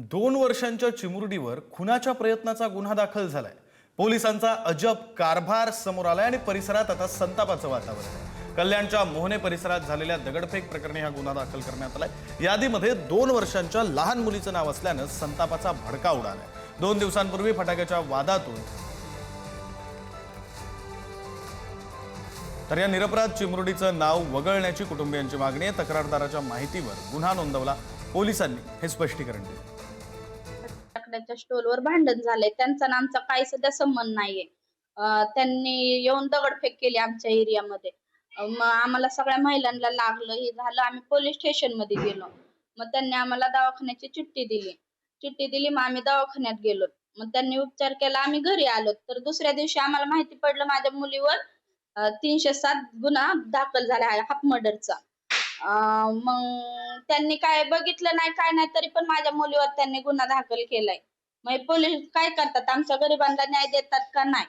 दोन वर्षांच्या चिमुरडीवर खुनाच्या प्रयत्नाचा गुन्हा दाखल झालाय. पोलिसांचा अजब कारभार समोर आलाय आणि परिसरात आता संतापाचं वातावरण आहे. कल्याणच्या मोहने परिसरात झालेल्या दगडफेक प्रकरणी हा गुन्हा दाखल करण्यात आलाय. यादीमध्ये दोन वर्षांच्या लहान मुलीचं नाव असल्यानं संतापाचा भडका उडालाय. दोन दिवसांपूर्वी फटाक्याच्या वादातून तर या निरपराध चिमुरडीचं नाव वगळण्याची कुटुंबियांची मागणी आहे. तक्रारदाराच्या माहितीवर गुन्हा नोंदवला. पोलिसांनी हे स्पष्टीकरण दिलं. लाकडाच्या स्टोलवर भांडण झालंय. त्यांचा आमचा काही सध्या संबंध नाहीये. त्यांनी येऊन दगडफेक केली आमच्या एरियामध्ये मग आम्हाला सगळ्या महिलांना लागलं हे झालं. आम्ही पोलीस स्टेशनमध्ये गेलो. मग त्यांनी आम्हाला दवाखान्याची चिठ्ठी दिली. चिठ्ठी दिली मग आम्ही दवाखान्यात गेलो. मग त्यांनी उपचार केला आम्ही घरी आलो. तर दुसऱ्या दिवशी आम्हाला माहिती पडलं माझ्या मुलीवर तीनशे सात गुन्हा दाखल झाला आहे हाफ मर्डरचा. अं, मग त्यांनी काय बघितलं नाही काय नाही तरी पण माझ्या मुलीवर त्यांनी गुन्हा दाखल केलाय. मग पोलीस काय करतात? आमच्या गरिबांना न्याय देतात का नाही?